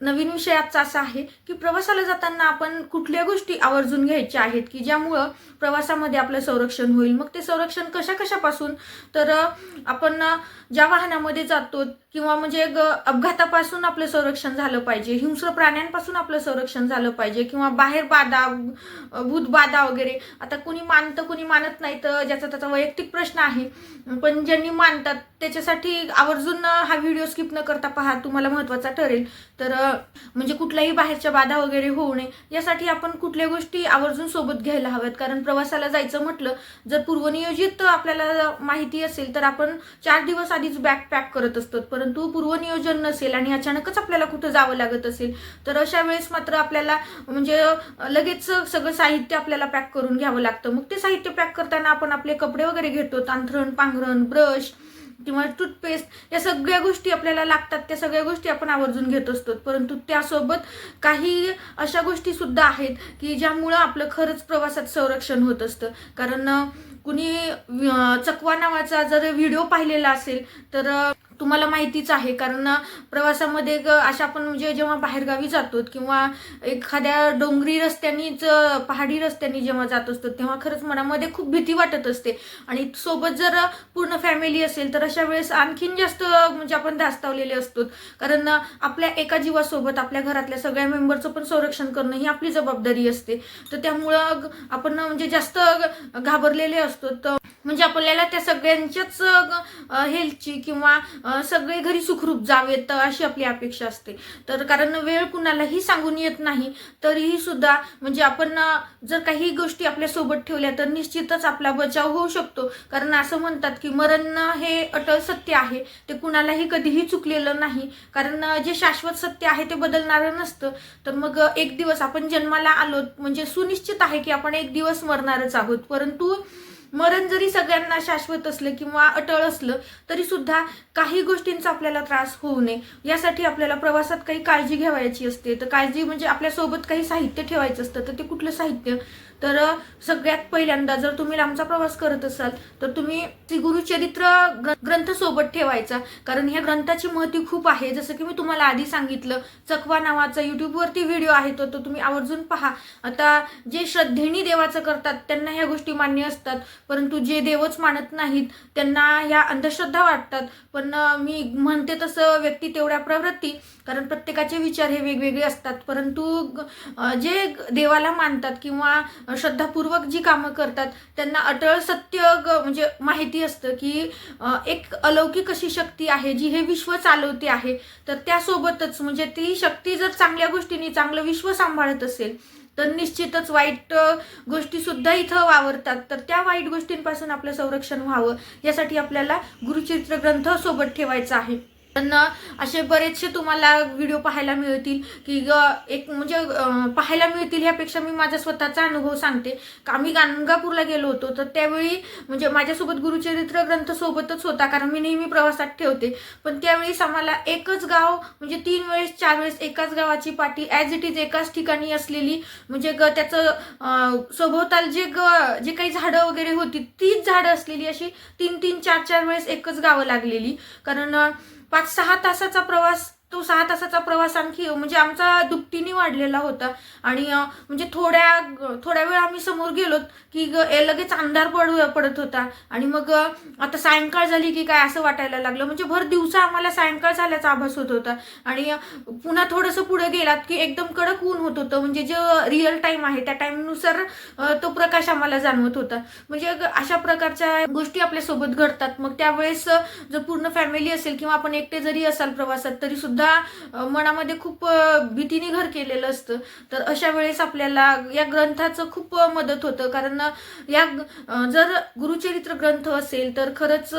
नवीन विषय आजचा असा आहे की प्रवासाला जाताना आपण कुठल्या गोष्टी आवर्जून घ्यायच्या आहेत की ज्यामुळं प्रवासामध्ये आपलं संरक्षण होईल? मग ते संरक्षण कशा कशापासून तर आपण ज्या वाहनामध्ये जातो किंवा म्हणजे अपघातापासून आपलं संरक्षण झालं पाहिजे हिंस्र प्राण्यांपासून आपलं संरक्षण झालं पाहिजे किंवा बाहेर बाधा भूतबाधा वगैरे आता कुणी मानतं कुणी मानत नाही तर ज्याचा त्याचा वैयक्तिक प्रश्न आहे. पण ज्यांनी मानतात त्याच्यासाठी आवर्जून हा व्हिडिओ स्किप न करता पहा तुम्हाला महत्त्वाचा ठरेल. तर म्हणजे कुठल्याही बाहेरच्या बाधा वगैरे होऊ नये. यासाठी आपण कुठल्या गोष्टी आवर्जून सोबत घ्यायला हव्यात. कारण प्रवासाला जायचं म्हटलं जर पूर्वनियोजित आपल्याला माहिती असेल तर आपण चार दिवस आधीच बॅग पॅक करत असतो परंतु पूर्वनियोजन नसेल आणि अचानकच आपल्याला कुठं जावं लागत असेल तर अशा वेळेस मात्र आपल्याला म्हणजे लगेच सगळं साहित्य आपल्याला पॅक करून घ्यावं लागतं. मग ते साहित्य पॅक करताना आपण आपले कपडे वगैरे घेतो. तांथरण पांघरण ब्रश किंवा टूथपेस्ट या सगळ्या गोष्टी आपल्याला लागतात त्या सगळ्या गोष्टी आपण आवर्जून घेत असतो. परंतु त्यासोबत काही अशा गोष्टी सुद्धा आहेत की ज्यामुळं आपलं खरंच प्रवासात संरक्षण होत असतं. कारण कुणी चकवा नावाचा जर व्हिडिओ पाहिलेला असेल तर तुम्हाला माहितीच आहे. कारण प्रवासामध्ये अशा आपण म्हणजे जेव्हा बाहेरगावी जातो किंवा एखाद्या डोंगरी रस्त्यांनीच पहाडी रस्त्यांनी जेव्हा जात असतो तेव्हा खरंच मनामध्ये खूप भीती वाटत असते. आणि सोबत जर पूर्ण फॅमिली असेल तर अशा वेळेस आणखीन जास्त म्हणजे आपण धास्तावलेले असतो. कारण आपल्या एका जीवासोबत आपल्या घरातल्या सगळ्या मेंबरचं पण संरक्षण करणं ही आपली जबाबदारी असते. तर त्यामुळं आपण म्हणजे जास्त ग- घाबरलेले असतो. तर म्हणजे आपल्याला त्या सगळ्यांच्याच हेल्थची किंवा सगळे घरी सुखरूप जावेत अशी आपली अपेक्षा असते. तर कारण वेळ कुणालाही सांगून येत नाही तरीही सुद्धा म्हणजे आपण जर काही गोष्टी आपल्यासोबत ठेवल्या तर निश्चितच आपला बचाव होऊ शकतो. कारण असं म्हणतात की मरण हे अटळ सत्य आहे ते कुणालाही कधीही चुकलेलं नाही. कारण जे शाश्वत सत्य आहे ते बदलणारं नसतं. तर मग एक दिवस आपण जन्माला आलो म्हणजे सुनिश्चित आहे की आपण एक दिवस मरणारच आहोत. परंतु मरण जरी सगळ्यांना शाश्वत असलं किंवा अटळ असलं तरी सुद्धा काही गोष्टींचा आपल्याला त्रास होऊ नये. यासाठी आपल्याला प्रवासात काही काळजी घ्यावायची असते. तर काळजी म्हणजे आपल्यासोबत काही साहित्य ठेवायचं असतं तर ते कुठलं साहित्य? तर सगळ्यात पहिल्यांदा जर तुम्ही लांबचा प्रवास करत असाल तर तुम्ही श्री गुरुचरित्र ग्र- ग्रंथ सोबत ठेवायचा. कारण ह्या ग्रंथाची महती खूप आहे. जसं की मी तुम्हाला आधी सांगितलं चकवा नावाचा युट्यूबवरती व्हिडिओ आहे तो तो तुम्ही आवर्जून पहा. आता जे श्रद्धेनी देवाचं करतात त्यांना ह्या गोष्टी मान्य असतात. परंतु जे देवच मानत नाहीत त्यांना ह्या अंधश्रद्धा वाटतात. पण मी म्हणते तसं व्यक्ती तेवढ्या प्रवृत्ती. कारण प्रत्येकाचे विचार हे वेगवेगळे असतात. परंतु जे देवाला मानतात किंवा श्रद्धापूर्वक जी कामं करतात त्यांना अटळ सत्य ग- म्हणजे माहिती असतं की एक अलौकिक अशी शक्ती आहे जी हे विश्व चालवते आहे. तर त्यासोबतच म्हणजे ती शक्ती जर चांगल्या गोष्टींनी चांगलं विश्व सांभाळत असेल तर निश्चितच वाईट गोष्टीसुद्धा गोष्टी सुद्धा इथं वावरतात. तर त्या वाईट गोष्टींपासून आपलं संरक्षण व्हावं यासाठी आपल्याला गुरुचरित्र ग्रंथ सोबत ठेवायचा आहे. पण असे बरेचसे तुम्हाला व्हिडिओ पाहायला मिळतील की ग एक म्हणजे पाहायला मिळतील ह्यापेक्षा मी माझा स्वतःचा अनुभव सांगते. का आम्ही गाणगापूरला गेलो होतो तर त्यावेळी म्हणजे माझ्यासोबत गुरुचरित्र ग्रंथ सोबतच होता कारण मी नेहमी प्रवासात ठेवते. पण त्यावेळेस आम्हाला एकच गाव म्हणजे तीन वेळेस चार वेळेस एकाच गावाची पाठी ॲज इट इज एकाच ठिकाणी असलेली म्हणजे ग त्याचं सभोवताल जे ग जे काही झाडं वगैरे होती तीच झाडं असलेली अशी तीन तीन चार चार वेळेस एकच गावं लागलेली. कारण पाच सहा तासाचा प्रवास तो सहा तासाचा प्रवास आणखी म्हणजे आमचा दुपटीने वाढलेला होता. आणि म्हणजे थोड्या थोड्या वेळ आम्ही समोर गेलो की ग लगेच अंधार पड पडत होता. आणि मग आता सायंकाळ झाली की काय असं वाटायला लागलं. म्हणजे भर दिवसा आम्हाला सायंकाळ झाल्याचा आभास होत होता. आणि पुन्हा थोडंसं पुढे गेलात की एकदम कडक ऊन होत होतं. म्हणजे जे रिअल टाईम आहे त्या टाईमनुसार तो प्रकाश आम्हाला जाणवत होता. म्हणजे अशा प्रकारच्या गोष्टी आपल्यासोबत घडतात. मग त्यावेळेस जर पूर्ण फॅमिली असेल किंवा आपण एकटे जरी असाल प्रवासात तरी सुद्धा सुद्धा मनामध्ये खूप भीतीने घर केलेलं असतं. तर अशा वेळेस आपल्याला या ग्रंथाचं खूप मदत होतं. कारण या जर गुरुचरित्र ग्रंथ असेल तर खरंच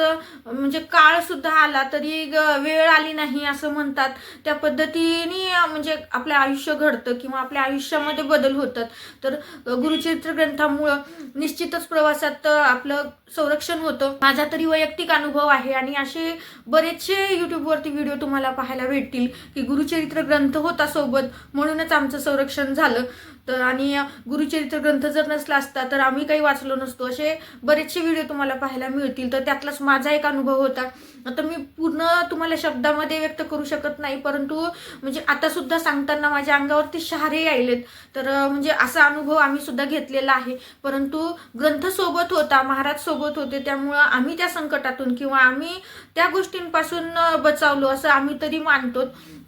म्हणजे काळ सुद्धा आला तरी ग- वेळ आली नाही असं म्हणतात. त्या पद्धतीने म्हणजे आपलं आयुष्य घडतं किंवा आपल्या आयुष्यामध्ये बदल होतात. तर गुरुचरित्र ग्रंथामुळं निश्चितच प्रवासात आपलं संरक्षण होतं. माझा तरी वैयक्तिक अनुभव आहे आणि असे बरेचसे युट्यूबवरती व्हिडिओ तुम्हाला पाहायला भेट भेटतील की गुरुचरित्र ग्रंथ होता सोबत म्हणूनच आमचं संरक्षण झालं. तर आणि गुरुचरित्र ग्रंथ जर नसला असता तर आम्ही काही वाचलो नसतो. असे बरेचसे व्हिडिओ तुम्हाला पाहायला मिळतील. तर त्यातलाच माझा एक अनुभव होता. आता मी पूर्ण तुम्हाला शब्दामध्ये व्यक्त करू शकत नाही परंतु म्हणजे आता सुद्धा सांगताना माझ्या अंगावरती शहारे यायलेत. तर म्हणजे असा अनुभव आम्ही सुद्धा घेतलेला आहे. परंतु ग्रंथ सोबत होता महाराज सोबत होते. त्यामुळं आम्ही त्या संकटातून किंवा आम्ही त्या गोष्टींपासून बचावलो असं आम्ही तरी मानतो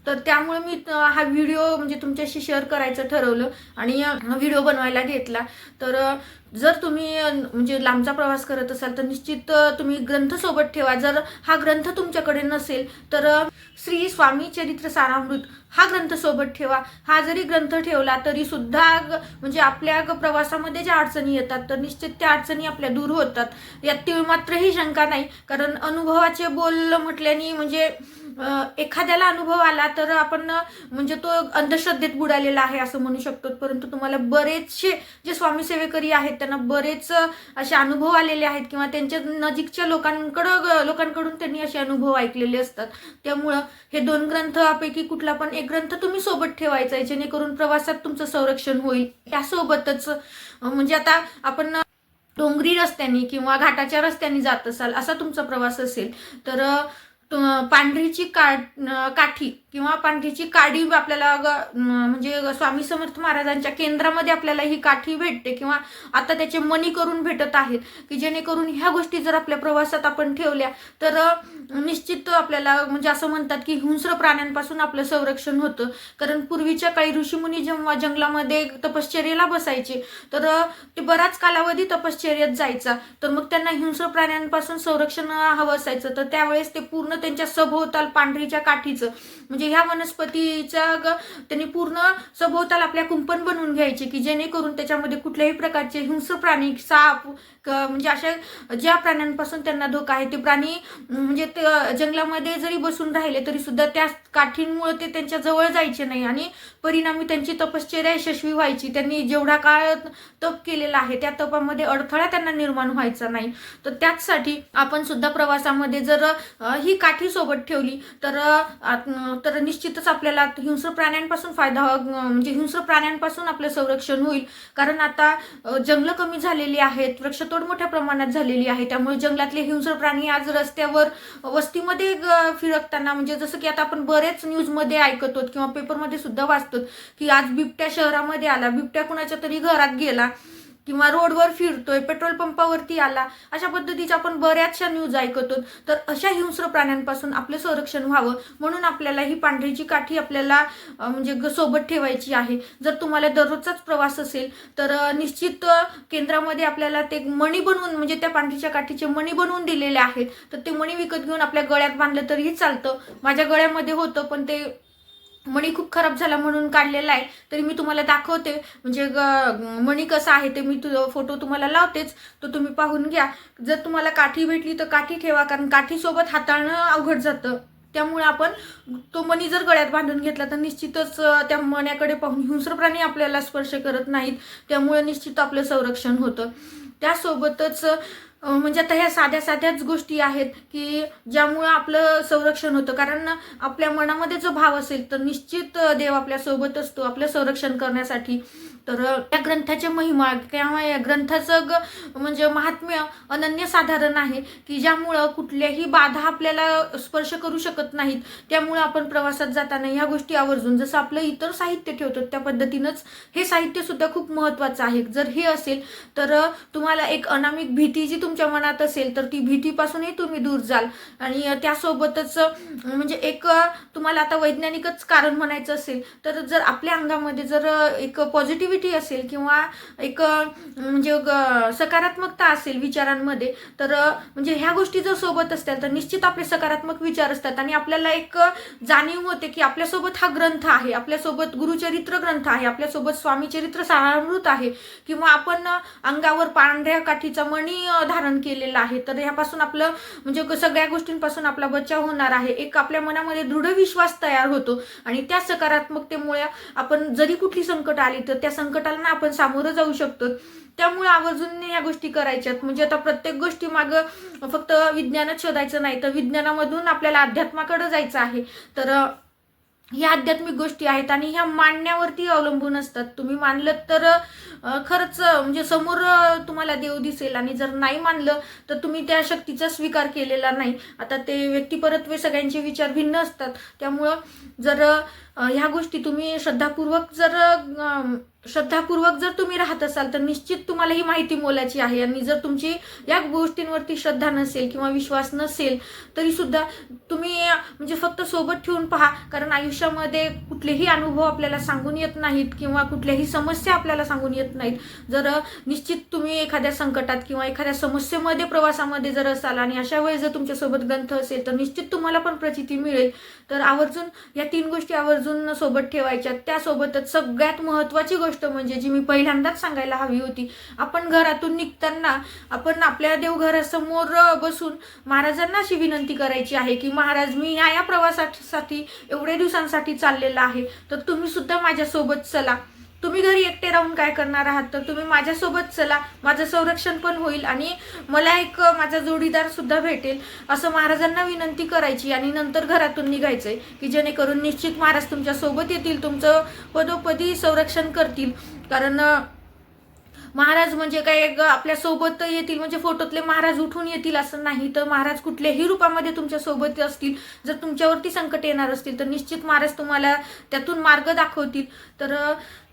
तर त्यामुळे मी हा व्हिडिओ म्हणजे तुमच्याशी शेअर करायचं ठरवलं. आणि आणि व्हिडिओ बनवायला घेतला. तर जर तुम्ही म्हणजे लांबचा प्रवास करत असाल तर निश्चित तुम्ही ग्रंथ सोबत ठेवा. जर हा ग्रंथ तुमच्याकडे नसेल तर श्री स्वामी चरित्र सारामृत हा ग्रंथ सोबत ठेवा. हा जरी ग्रंथ ठेवला तरी सुद्धा म्हणजे आपल्या प्रवासामध्ये ज्या अडचणी येतात तर निश्चित त्या अडचणी आपल्या दूर होतात. यात मात्र ही शंका नाही कारण अनुभवाचे बोल म्हटल्याने म्हणजे एखाद्याला अनुभव आला तर आपण म्हणजे तो अंधश्रद्धेत बुडालेला आहे असं म्हणू शकतो. परंतु तुम्हाला बरेचसे जे स्वामी सेवेकरी आहेत त्यांना बरेच असे अनुभव आलेले आहेत किंवा त्यांच्या नजीकच्या लोकांकडं लोकांकडून त्यांनी असे अनुभव ऐकलेले असतात. त्यामुळं हे दोन ग्रंथापैकी कुठला पण एक ग्रंथ तुम्ही सोबत ठेवायचा आहे जेणेकरून प्रवासात तुमचं संरक्षण होईल. त्यासोबतच म्हणजे आता आपण डोंगरी रस्त्यानी किंवा घाटाच्या रस्त्याने जात असाल असा तुमचा प्रवास असेल तर पांढरीची का काठी. किंवा पांढरीची काडी आपल्याला ग- म्हणजे स्वामी समर्थ महाराजांच्या केंद्रामध्ये आपल्याला ही काठी भेटते किंवा आता त्याचे मनी करून भेटत आहेत की जेणेकरून ह्या गोष्टी जर आपल्या प्रवासात आपण ठेवल्या तर निश्चित आपल्याला म्हणजे असं म्हणतात की हिंस्र प्राण्यांपासून आपलं संरक्षण होतं. कारण पूर्वीच्या काळी ऋषीमुनी जेव्हा जंगलामध्ये तपश्चर्याला बसायचे तर ते बराच कालावधी तपश्चर्यात जायचा. तर मग त्यांना हिंस्र प्राण्यांपासून संरक्षण हवं असायचं. तर त्यावेळेस ते पूर्ण त्यांच्या सभोवताल पांढरीच्या काठीचं म्हणजे ह्या वनस्पतीचा ग- त्यांनी पूर्ण सभोवताल आपल्या कुंपण बनवून घ्यायचे की जेणेकरून त्याच्यामध्ये कुठल्याही प्रकारचे हिंस प्राणी साप क- म्हणजे अशा ज्या प्राण्यांपासून त्यांना धोका आहे ते प्राणी म्हणजे जंगलामध्ये जरी बसून राहिले तरी सुद्धा त्या काठींमुळे ते त्यांच्या जवळ जायचे नाही आणि परिणामी त्यांची तपश्चर्या यशस्वी व्हायची. त्यांनी जेवढा काळ तप केलेला आहे त्या तपामध्ये अडथळा त्यांना निर्माण व्हायचा नाही. तर त्याचसाठी आपण सुद्धा प्रवासामध्ये जर ही काठी सोबत ठेवली तर तर निश्चितच आपल्याला हिंस्र प्राण्यांपासून फायदा म्हणजे हिंस्र प्राण्यांपासून आपलं संरक्षण होईल. कारण आता जंगलं कमी झालेली आहेत वृक्षतोड मोठ्या प्रमाणात झालेली आहे. त्यामुळे जंगलातले हिंस्र प्राणी आज रस्त्यावर वस्तीमध्ये ग- फिरकताना म्हणजे जसं की आता आपण बरेच न्यूजमध्ये ऐकतो किंवा पेपरमध्ये सुद्धा वाचतो की आज बिबट्या शहरामध्ये आला. बिबट्या कुणाच्या तरी घरात गेला. किंवा रोडवर फिरतोय पेट्रोल पंपावरती आला अशा पद्धतीच्या आपण बऱ्याचशा न्यूज ऐकतो. तर अशा हिंस्र प्राण्यांपासून आपलं संरक्षण व्हावं म्हणून आपल्याला ही पांढरीची काठी आपल्याला म्हणजे ग- सोबत ठेवायची आहे. जर तुम्हाला दररोजचाच प्रवास असेल तर निश्चित केंद्रामध्ये आपल्याला ते मणी बनवून म्हणजे त्या पांढरीच्या काठीचे मणी बनवून दिलेले आहेत. तर ते मणी विकत घेऊन आपल्या गळ्यात बांधलं तरीही चालतं. माझ्या गळ्यामध्ये होतं पण ते मणी खूप खराब झाला म्हणून काढलेला आहे. तरी मी तुम्हाला दाखवते. म्हणजे ग- मणी कसा आहे ते मी तु फोटो तुम्हाला लावतेच. तो तुम्ही पाहून घ्या. जर तुम्हाला काठी भेटली तर काठी ठेवा. कारण काठीसोबत हाताळणं अवघड जातं. त्यामुळे आपण तो मणी जर गळ्यात बांधून घेतला तर निश्चितच त्या मण्याकडे पाहून हिंस्र प्राणी आपल्याला स्पर्श करत नाहीत. त्यामुळे निश्चित आपलं संरक्षण होतं. त्यासोबतच म्हणजे आता ह्या साध्या साध्याच गोष्टी आहेत की ज्यामुळं आपलं संरक्षण होतं. कारण आपल्या मनामध्ये जो भाव असेल तर निश्चित देव आपल्यासोबत असतो आपलं संरक्षण करण्यासाठी. तर या ग्रंथाच्या महिमा किंवा या ग्रंथाचं ग म्हणजे महात्म्य अनन्य साधारण आहे की ज्यामुळं कुठल्याही बाधा आपल्याला स्पर्श करू शकत नाहीत. त्यामुळं आपण प्रवासात जाताना ह्या गोष्टी आवर्जून जसं आपलं इतर साहित्य ठेवतो त्या पद्धतीनंच हे साहित्य सुद्धा खूप महत्त्वाचं आहे. जर हे असेल तर तुम्हाला एक अनामिक भीती जी तुमच्या मनात असेल तर ती भीतीपासूनही तुम्ही दूर जाल. आणि त्यासोबतच म्हणजे एक तुम्हाला आता वैज्ञानिकच कारण म्हणायचं असेल तर जर आपल्या अंगामध्ये जर एक पॉझिटिव्हिटी असेल किंवा एक म्हणजे ग- सकारात्मकता असेल विचारांमध्ये तर म्हणजे ह्या गोष्टी जर सोबत असतील तर निश्चित आपले सकारात्मक विचार असतात. आणि आपल्याला एक जाणीव होते की आपल्यासोबत हा ग्रंथ आहे आपल्यासोबत गुरुचरित्र ग्रंथ आहे आपल्यासोबत स्वामीचरित्र सारामृत आहे किंवा आपण अंगावर पांढऱ्या काठीचा मणी धारण केलेला आहे तर ह्यापासून आपलं म्हणजे सगळ्या गोष्टींपासून आपला बचाव होणार आहे. एक आपल्या मनामध्ये दृढ विश्वास तयार होतो. आणि त्या सकारात्मकतेमुळे आपण जरी कुठली संकट आली तर त्या संकटांना आपण सामोरं जाऊ शकतो. त्यामुळे आवर्जून या गोष्टी करायच्यात. म्हणजे आता प्रत्येक गोष्टी मागं फक्त विज्ञानच शोधायचं नाही तर विज्ञानामधून आपल्याला अध्यात्माकडे जायचं आहे. तर ह्या आध्यात्मिक गोष्टी आहेत आणि ह्या मानण्यावरती अवलंबून असतात. तुम्ही मानलं तर खरंच म्हणजे समोर तुम्हाला देव दिसेल आणि जर नाही मानलं तर तुम्ही त्या शक्तीचा स्वीकार केलेला नाही. आता ते व्यक्तिपरत्वे सगळ्यांचे विचार भिन्न असतात. त्यामुळं जर ह्या गोष्टी तुम्ही श्रद्धापूर्वक जर श्रद्धापूर्वक जर तुम्ही राहत असाल तर निश्चित तुम्हाला ही माहिती मोलाची आहे. आणि जर तुमची या गोष्टींवरती श्रद्धा नसेल किंवा विश्वास नसेल तरी सुद्धा तुम्ही म्हणजे फक्त सोबत ठेवून पहा. कारण आयुष्यामध्ये कुठलेही अनुभव आपल्याला सांगून येत नाहीत किंवा कुठल्याही समस्या आपल्याला सांगून येत नाहीत. जर निश्चित तुम्ही एखाद्या संकटात किंवा एखाद्या समस्येमध्ये प्रवासामध्ये जर असाल आणि अशा वेळेस जर तुमच्यासोबत ग्रंथ असेल तर निश्चित तुम्हाला पण प्रचिती मिळेल. तर आवर्जून या तीन गोष्टी आवर्जून सोबत ठेवायच्या त्यासोबतच सगळ्यात महत्त्वाची गोष्ट म्हणजे जी मी पहिल्यांदाच सांगायला हवी होती आपण घरातून निघताना आपण आपल्या देवघरासमोर बसून महाराजांना अशी विनंती करायची आहे की महाराज मी या या प्रवासासाठी एवढ्या दिवसांसाठी चाललेला आहे तर तुम्ही सुद्धा माझ्यासोबत चला. तुम्ही घरी एकटे राहून काय करणार आहात? तर तुम्ही माझ्यासोबत चला. माझं संरक्षण पण होईल आणि मला एक माझा जोडीदार सुद्धा भेटेल. असं महाराजांना विनंती करायची आणि नंतर घरातून निघायचंय की जेणेकरून निश्चित महाराज तुमच्यासोबत येतील तुमचं पदोपदी संरक्षण करतील. कारण महाराज म्हणजे काय आपल्यासोबत येतील म्हणजे फोटोतले महाराज उठून येतील असं नाही. तर महाराज कुठल्याही रूपामध्ये तुमच्यासोबत असतील. जर तुमच्यावरती संकट येणार असतील तर निश्चित महाराज तुम्हाला त्यातून मार्ग दाखवतील. तर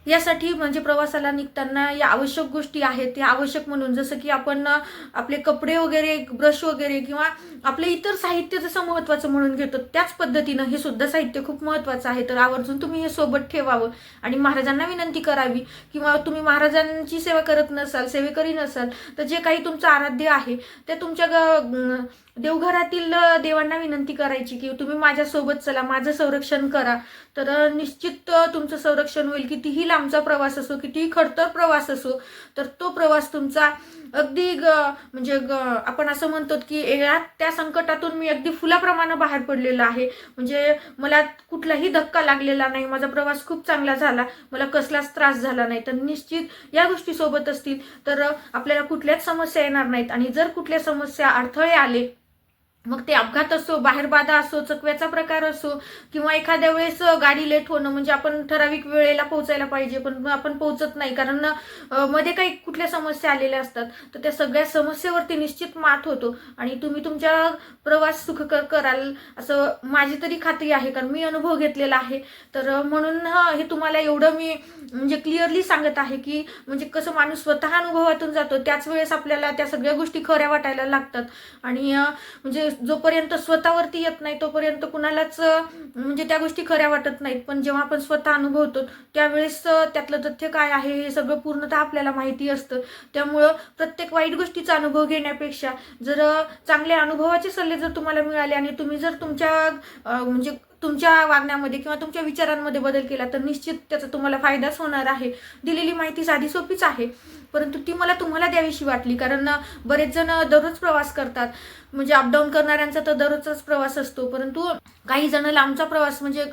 यासाठी म्हणजे प्रवासाला निघताना या आवश्यक गोष्टी आहेत त्या आवश्यक म्हणून जसं की आपण आपले कपडे वगैरे ब्रश वगैरे किंवा आपले इतर साहित्य जसं महत्त्वाचं म्हणून घेतो त्याच पद्धतीनं हे सुद्धा साहित्य खूप महत्त्वाचं आहे. तर आवर्जून तुम्ही हे सोबत ठेवावं आणि महाराजांना विनंती करावी किंवा तुम्ही महाराजांची सेवा करत नसाल सेवेकरी नसाल तर जे काही तुमचं आराध्य आहे ते तुमच्या ग- देवघरातील देवांना विनंती करायची की तुम्ही माझ्यासोबत चला माझं संरक्षण करा. तर निश्चित तुमचं संरक्षण होईल कितीही लांबचा प्रवास असो कितीही खडतर प्रवास असो तर तो प्रवास तुमचा अगदी ग म्हणजे ग आपण असं म्हणतो की या त्या संकटातून मी अगदी फुलाप्रमाणे बाहेर पडलेलो आहे. म्हणजे मला कुठलाही धक्का लागलेला नाही माझा प्रवास खूप चांगला झाला मला कसलाच त्रास झाला नाही. तर निश्चित या गोष्टी सोबत असतील तर आपल्याला कुठल्याच समस्या येणार नाहीत. आणि जर कुठल्या समस्या अडथळे आले मग ते अपघात असो बाहेर बाधा असो चकव्याचा प्रकार असो किंवा एखाद्या वेळेस गाडी लेट होणं म्हणजे आपण ठराविक वेळेला पोहोचायला पाहिजे पण आपण पोहोचत नाही. कारण मध्ये काही कुठल्या समस्या आलेल्या असतात तर त्या सगळ्या समस्येवरती निश्चित मात होतो. आणि तुम्ही तुमच्या प्रवास सुखकर कराल असं माझी तरी खात्री आहे कारण मी अनुभव घेतलेला आहे. तर म्हणून हे तुम्हाला एवढं मी म्हणजे क्लिअरली सांगत आहे की म्हणजे कसं माणूस स्वतः अनुभवातून जातो त्याच वेळेस आपल्याला त्या सगळ्या गोष्टी खऱ्या वाटायला लागतात. आणि म्हणजे जोपर्यंत स्वतःवरती येत नाही तोपर्यंत कुणालाच म्हणजे त्या गोष्टी खऱ्या वाटत नाहीत. पण जेव्हा आपण स्वतः अनुभवतो त्यावेळेस त्यातलं तथ्य काय आहे हे सगळं पूर्णतः आपल्याला माहिती असतं. त्यामुळं प्रत्येक वाईट गोष्टीचा अनुभव घेण्यापेक्षा जर चांगले चांगल्या अनुभवाचे सल्ले जर तुम्हाला मिळाले आणि तुम्ही जर तुमच्या म्हणजे तुमच्या वागण्यामध्ये किंवा तुमच्या विचारांमध्ये बदल केला तर निश्चित त्याचा तुम्हाला फायदाच होणार आहे. दिलेली माहिती साधी सोपीच आहे. परंतु ती मला तुम्हाला द्यावीशी वाटली कारण बरेच जण दररोज प्रवास करतात. म्हणजे अपडाऊन करणाऱ्यांचा तर दररोजचाच प्रवास असतो. परंतु काही जण लांबचा प्रवास म्हणजे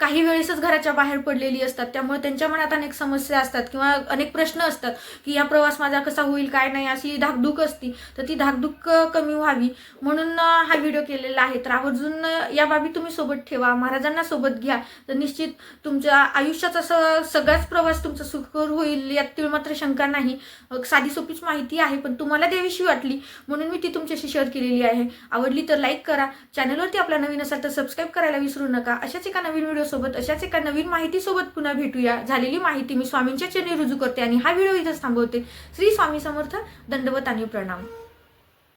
काही वेळेसच घराच्या बाहेर पडलेली असतात. त्यामुळे त्यांच्या मनात अनेक समस्या असतात किंवा अनेक प्रश्न असतात की या प्रवास माझा कसा होईल काय नाही अशी धाकधूक असती. तर ती धाकधूक कमी व्हावी. म्हणून हा व्हिडिओ केलेला आहे. तर आवर्जून या बाबी तुम्ही सोबत ठेवा महाराजांना सोबत घ्या. तर निश्चित तुमच्या आयुष्याचा स- सगळाच प्रवास तुमचा सुखकर होईल यात मात्र शंका नाही. साधी सोपीच माहिती आहे पण तुम्हाला द्यावीशी वाटली म्हणून मी ती तुमच्याशी शेअर केलेली आहे. आवडली तर लाईक करा. चॅनलवरती आपला नवीन असाल तर सबस्क्राईब करायला विसरू नका. अशाच एका नवीन व्हिडिओसोबत अशाच एका नवीन माहितीसोबत पुन्हा भेटूया. झालेली माहिती मी स्वामींच्या चरणी रुजू करते आणि हा व्हिडिओ इथंच थांबवते. श्री स्वामी समर्थ दंडवत आणि प्रणाम.